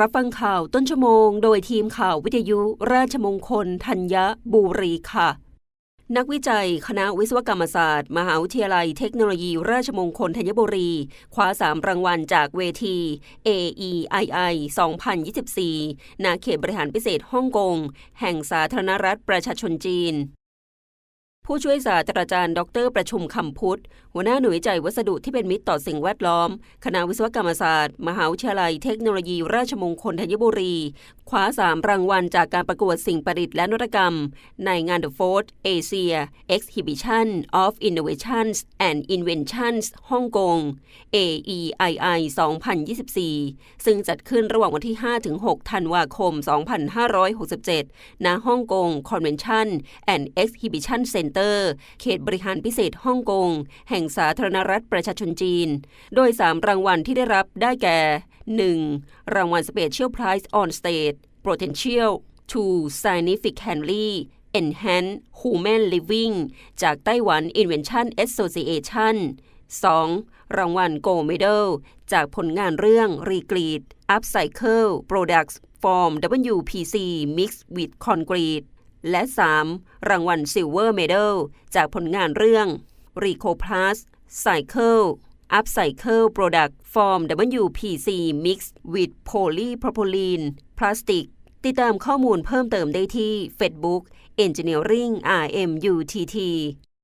รับฟังข่าวต้นชั่วโมง โดยทีมข่าววิทยุราชมงคลธัญบุรีค่ะ นักวิจัยคณะวิศวกรรมศาสตร์ มหาวิทยาลัยเทคโนโลยีราชมงคลธัญบุรี คว้าสามรางวัลจากเวที AEII 2024นาเขตบริหารพิเศษฮ่องกง แห่งสาธารณรัฐประชาชนจีน ผู้ช่วยศาสตราจารย์ ดร ประชุมคำพุทธ หัวหน้าหน่วยวิจัยวัสดุที่เป็นมิตรต่อสิ่งแวดล้อม คณะวิศวกรรมศาสตร์ มหาวิทยาลัยเทคโนโลยี ราชมงคลธัญบุรี คว้าสามรางวัลจากการประกวดสิ่งประดิษฐ์และนวัตกรรม ในงาน The Fourth Asia Exhibition of Innovations and Inventions ฮ่องกง AEII 2024 ซึ่งจัดขึ้นระหว่างวันที่ 5-6 ธันวาคม 2567 ณ ฮ่องกง Convention and Exhibition Center เตอร์ เขตบริหารพิเศษฮ่องกง แห่งสาธารณรัฐประชาชนจีน โดย 3 รางวัลที่ได้รับได้แก่ 1. รางวัล Special Prize on Stage Potential to Significantly Enhance Human Living จากไต้หวัน Invention Association 2. รางวัล Gold Medal จากผลงานเรื่อง Regrid Upcycle Products from WPC Mixed with Concrete และ 3. รางวัล Silver Medal จากผลงานเรื่อง Rico Plus Cycle Upcycle Product from WPC Mixed with Polypropylene Plastic ติดตามข้อมูลเพิ่มเติมได้ที่ Facebook Engineering RMUTT